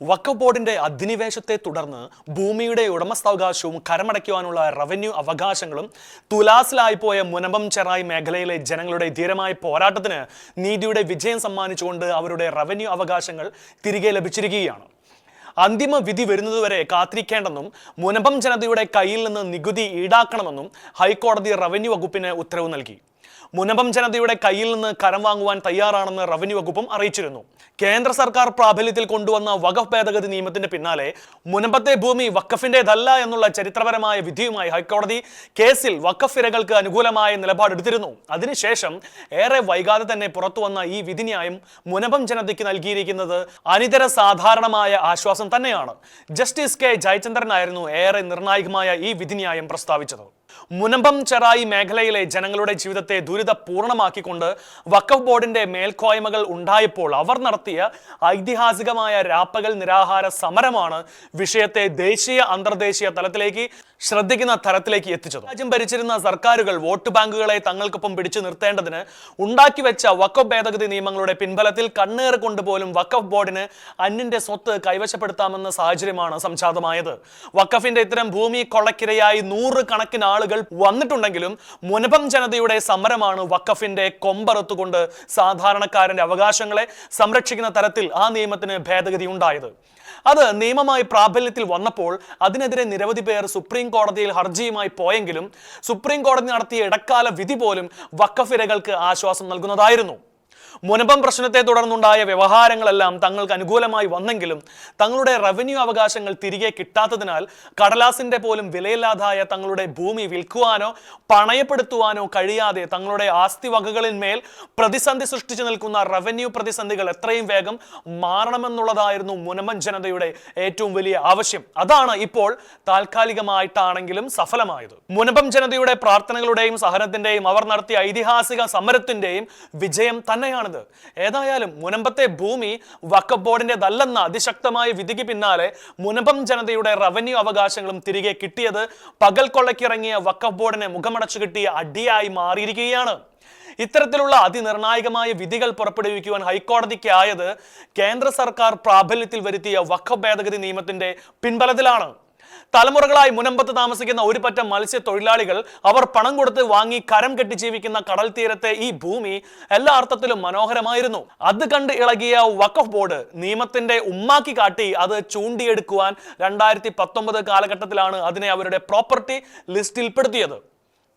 വഖഫ് ബോർഡിന്റെ അധിനിവേശത്തെ തുടർന്ന് ഭൂമിയുടെ ഉടമസ്ഥാവകാശവും കരമടയ്ക്കുവാനുള്ള റവന്യൂ അവകാശങ്ങളും തുലാസിലായിപ്പോയ മുനമ്പം ചെറായി മേഖലയിലെ ജനങ്ങളുടെ ധീരമായ പോരാട്ടത്തിന് നീതിയുടെ വിജയം സമ്മാനിച്ചുകൊണ്ട് അവരുടെ റവന്യൂ അവകാശങ്ങൾ തിരികെ ലഭിച്ചിരിക്കുകയാണ്. അന്തിമ വിധി വരുന്നതുവരെ കാത്തിരിക്കേണ്ടെന്നും മുനമ്പം ജനതയുടെ കയ്യിൽ നിന്ന് നികുതി ഈടാക്കണമെന്നും ഹൈക്കോടതി റവന്യൂ വകുപ്പിന് ഉത്തരവ് നൽകി. മുനമ്പം ജനതയുടെ കയ്യിൽ നിന്ന് കരം വാങ്ങുവാൻ തയ്യാറാണെന്ന് റവന്യൂ വകുപ്പും അറിയിച്ചിരുന്നു. കേന്ദ്ര സർക്കാർ പ്രാബല്യത്തിൽ കൊണ്ടുവന്ന വഖഫ് ഭേദഗതി നിയമത്തിന്റെ പിന്നാലെ മുനമ്പത്തെ ഭൂമി വഖഫിന്റേതല്ല എന്നുള്ള ചരിത്രപരമായ വിധിയുമായി ഹൈക്കോടതി കേസിൽ വഖഫ് ഇരകൾക്ക് അനുകൂലമായ നിലപാടെടുത്തിരുന്നു അതിനുശേഷം ഏറെ വൈകാതെ തന്നെ പുറത്തുവന്ന ഈ വിധിന്യായം മുനമ്പം ജനതയ്ക്ക് നൽകിയിരിക്കുന്നത് അനിതര സാധാരണമായ ആശ്വാസം തന്നെയാണ്. Justice K. ജയചന്ദ്രനായിരുന്നു ഏറെ നിർണായകമായ ഈ വിധിന്യായം പ്രസ്താവിച്ചത്. മുനമ്പം ചെറായി മേഖലയിലെ ജനങ്ങളുടെ ജീവിതത്തെ ദുരിതപൂർണമാക്കിക്കൊണ്ട് വഖഫ് ബോർഡിന്റെ മേൽക്കോയ്മകൾ ഉണ്ടായപ്പോൾ അവർ നടത്തിയ ഐതിഹാസികമായ രാപ്പകൽ നിരാഹാര സമരമാണ് വിഷയത്തെ ദേശീയ അന്തർദേശീയ തലത്തിലേക്ക് ശ്രദ്ധിക്കുന്ന തലത്തിലേക്ക് എത്തിച്ചത്. രാജ്യം ഭരിച്ചിരുന്ന സർക്കാരുകൾ വോട്ട് ബാങ്കുകളെ തങ്ങൾക്കൊപ്പം പിടിച്ചു നിർത്തേണ്ടതിന് ഉണ്ടാക്കി വെച്ച വഖഫ് ഭേദഗതി നിയമങ്ങളുടെ പിൻബലത്തിൽ കണ്ണേർ കൊണ്ടുപോലും വഖഫ് ബോർഡിന് അന്യന്റെ സ്വത്ത് കൈവശപ്പെടുത്താമെന്ന സാഹചര്യമാണ് സംജാതമായത്. വഖഫിന്റെ ഇത്തരം ഭൂമി കൊളക്കിരയായി നൂറ് കണക്കിന് ആളുകൾ വന്നിട്ടുണ്ടെങ്കിലും മുനപം ജനതയുടെ സമരമാണ് വഖഫിന്റെ കൊമ്പറത്തുകൊണ്ട് സാധാരണക്കാരന്റെ അവകാശങ്ങളെ സംരക്ഷിക്കുന്ന തരത്തിൽ ആ നിയമത്തിന് ഭേദഗതി ഉണ്ടായത്. അത് നിയമമായി പ്രാബല്യത്തിൽ വന്നപ്പോൾ അതിനെതിരെ നിരവധി പേർ സുപ്രീം കോടതിയിൽ ഹർജിയുമായി പോയെങ്കിലും സുപ്രീം കോടതി നടത്തിയ ഇടക്കാല വിധി പോലും വക്കഫിരകൾക്ക് ആശ്വാസം നൽകുന്നതായിരുന്നു. മുനമ്പം പ്രശ്നത്തെ തുടർന്നുണ്ടായ വ്യവഹാരങ്ങളെല്ലാം തങ്ങൾക്ക് അനുകൂലമായി വന്നെങ്കിലും തങ്ങളുടെ റവന്യൂ അവകാശങ്ങൾ തിരികെ കിട്ടാത്തതിനാൽ കടലാസിന്റെ പോലും വിലയില്ലാതായ തങ്ങളുടെ ഭൂമി വിൽക്കുവാനോ പണയപ്പെടുത്തുവാനോ കഴിയാതെ തങ്ങളുടെ ആസ്തി വകകളിന്മേൽ പ്രതിസന്ധി സൃഷ്ടിച്ചു നിൽക്കുന്ന റവന്യൂ പ്രതിസന്ധികൾ എത്രയും വേഗം മാറണമെന്നുള്ളതായിരുന്നു മുനമ്പൻ ജനതയുടെ ഏറ്റവും വലിയ ആവശ്യം. അതാണ് ഇപ്പോൾ താൽക്കാലികമായിട്ടാണെങ്കിലും സഫലമായത്. മുനമ്പം ജനതയുടെ പ്രാർത്ഥനകളുടെയും സഹനത്തിന്റെയും അവർ നടത്തിയ ഐതിഹാസിക സമരത്തിന്റെയും വിജയം തന്നെയാണിത്. ഏതായാലും മുനമ്പത്തെ ഭൂമി വക്കഫ് ബോർഡിന്റെതല്ലെന്ന അതിശക്തമായ വിധിക്ക് പിന്നാലെ മുനമ്പം ജനതയുടെ റവന്യൂ അവകാശങ്ങളും തിരികെ കിട്ടിയത് പകൽ കൊള്ളക്കിറങ്ങിയ വക്കഫ് ബോർഡിനെ മുഖമടച്ചു കിട്ടിയ അടിയായി മാറിയിരിക്കുകയാണ്. ഇത്തരത്തിലുള്ള അതിനിർണായകമായ വിധികൾ പുറപ്പെടുവിക്കുവാൻ ഹൈക്കോടതിക്കായത് കേന്ദ്ര സർക്കാർ പ്രാബല്യത്തിൽ വരുത്തിയ വഖഫ് ഭേദഗതി നിയമത്തിന്റെ പിൻബലത്തിലാണ്. തലമുറകളായി മുനമ്പത്ത് താമസിക്കുന്ന ഒരു പറ്റം മത്സ്യത്തൊഴിലാളികൾ അവർ പണം കൊടുത്ത് വാങ്ങി കരം കെട്ടി ജീവിക്കുന്ന കടൽ തീരത്തെ ഈ ഭൂമി എല്ലാ അർത്ഥത്തിലും മനോഹരമായിരുന്നു. അത് കണ്ട് ഇളകിയ വഖഫ് ബോർഡ് നിയമത്തിന്റെ ഉമ്മാക്കി കാട്ടി അത് ചൂണ്ടിയെടുക്കുവാൻ രണ്ടായിരത്തി പത്തൊമ്പത് കാലഘട്ടത്തിലാണ് അതിനെ അവരുടെ പ്രോപ്പർട്ടി ലിസ്റ്റിൽപ്പെടുത്തിയത്.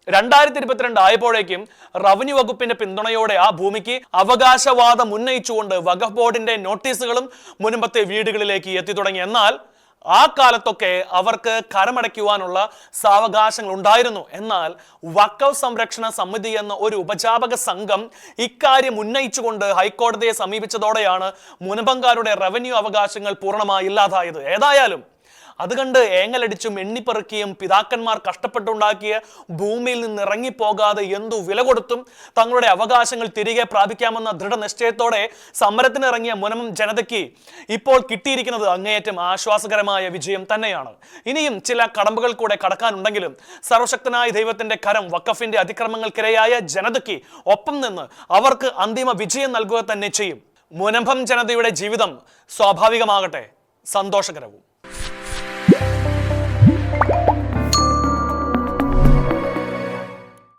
രണ്ടായിരത്തി ഇരുപത്തിരണ്ട് ആയപ്പോഴേക്കും റവന്യൂ വകുപ്പിന്റെ പിന്തുണയോടെ ആ ഭൂമിക്ക് അവകാശവാദം ഉന്നയിച്ചുകൊണ്ട് വകഫ് ബോർഡിന്റെ നോട്ടീസുകളും മുൻപത്തെ വീടുകളിലേക്ക് എത്തി തുടങ്ങി. എന്നാൽ ആ കാലത്തൊക്കെ അവർക്ക് കരമടയ്ക്കുവാനുള്ള സാവകാശങ്ങൾ ഉണ്ടായിരുന്നു. എന്നാൽ വക്കൗ സംരക്ഷണ സമിതി എന്ന ഒരു ഉപജാപക സംഘം ഇക്കാര്യം ഉന്നയിച്ചുകൊണ്ട് ഹൈക്കോടതിയെ സമീപിച്ചതോടെയാണ് മുനമ്പങ്കാരുടെ റവന്യൂ അവകാശങ്ങൾ പൂർണമായി ഇല്ലാതായത്. ഏതായാലും അത് കണ്ട് ഏങ്ങലടിച്ചും എണ്ണിപ്പെറുക്കിയും പിതാക്കന്മാർ കഷ്ടപ്പെട്ടുണ്ടാക്കിയ ഭൂമിയിൽ നിന്ന് ഇറങ്ങിപ്പോകാതെ എന്തു വില കൊടുത്തും തങ്ങളുടെ അവകാശങ്ങൾ തിരികെ പ്രാപിക്കാമെന്ന ദൃഢനിശ്ചയത്തോടെ സമരത്തിനിറങ്ങിയ മുനമം ജനതയ്ക്ക് ഇപ്പോൾ കിട്ടിയിരിക്കുന്നത് അങ്ങേയറ്റം ആശ്വാസകരമായ വിജയം തന്നെയാണ്. ഇനിയും ചില കടമ്പകൾ കൂടെ കടക്കാനുണ്ടെങ്കിലും സർവശക്തനായ ദൈവത്തിന്റെ കരം വക്കഫിന്റെ അതിക്രമങ്ങൾക്കിരയായ ജനതയ്ക്ക് ഒപ്പം നിന്ന് അവർക്ക് അന്തിമ വിജയം നൽകുക തന്നെ ചെയ്യും. മുനഭം ജനതയുടെ ജീവിതം സ്വാഭാവികമാകട്ടെ. സന്തോഷകരവും.